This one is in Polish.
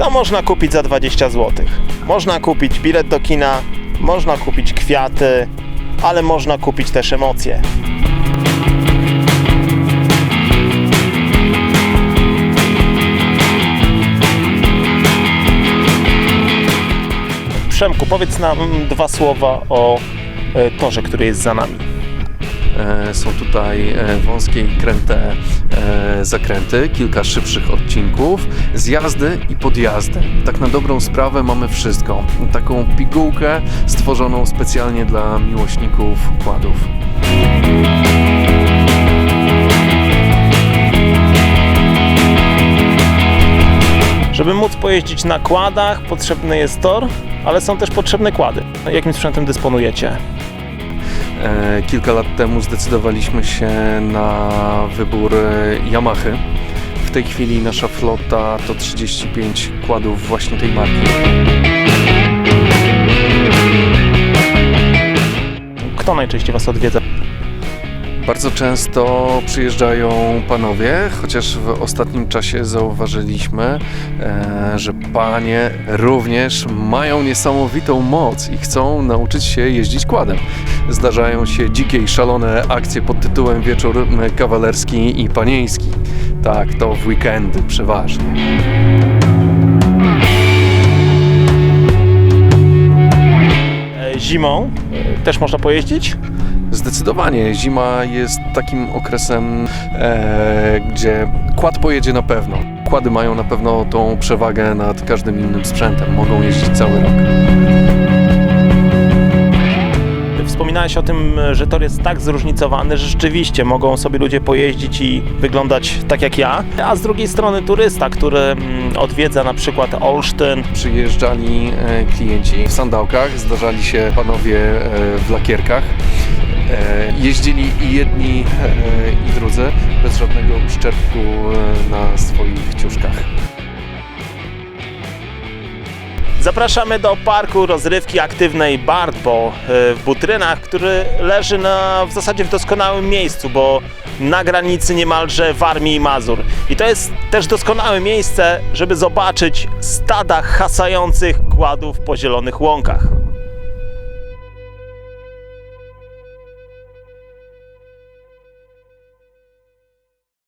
Co można kupić za 20 zł? Można kupić bilet do kina, można kupić kwiaty, ale można kupić też emocje. Przemku, powiedz nam dwa słowa o e, torze, który jest za nami. E, Są tutaj e, wąskie i kręte e, zakręty, kilka szybszych odcinków, zjazdy i podjazdy. Tak na dobrą sprawę mamy wszystko. Taką pigułkę stworzoną specjalnie dla miłośników kładów. Żeby móc pojeździć na kładach, potrzebny jest tor, ale są też potrzebne kłady. Jakim sprzętem dysponujecie? E, Kilka lat temu zdecydowaliśmy się na wybór e, Yamahy. W tej chwili nasza flota to 35 kładów właśnie tej marki. Kto najczęściej Was odwiedza? Bardzo często przyjeżdżają panowie, chociaż w ostatnim czasie zauważyliśmy, e, że panie również mają niesamowitą moc i chcą nauczyć się jeździć kładem. Zdarzają się dzikie i szalone akcje pod tytułem Wieczór kawalerski i panieński. Tak, to w weekendy przeważnie. E, Zimą też można pojeździć? Zdecydowanie zima jest takim okresem, e, gdzie kład pojedzie na pewno. Kłady mają na pewno tą przewagę nad każdym innym sprzętem. Mogą jeździć cały rok. Wspominałeś o tym, że tor jest tak zróżnicowany, że rzeczywiście mogą sobie ludzie pojeździć i wyglądać tak jak ja, a z drugiej strony turysta, który mm, odwiedza na przykład Olsztyn, Przyjeżdżali e, klienci w sandałkach, zdarzali się panowie e, w lakierkach. E, jeździli i jedni, e, i drudzy bez żadnego uszczerbku e, na swoich ciuszkach. Zapraszamy do parku rozrywki aktywnej Bartbo e, w Butrynach, który leży na, w zasadzie w doskonałym miejscu, bo na granicy niemalże Warmii i Mazur. I to jest też doskonałe miejsce, żeby zobaczyć stada hasających kładów po zielonych łąkach.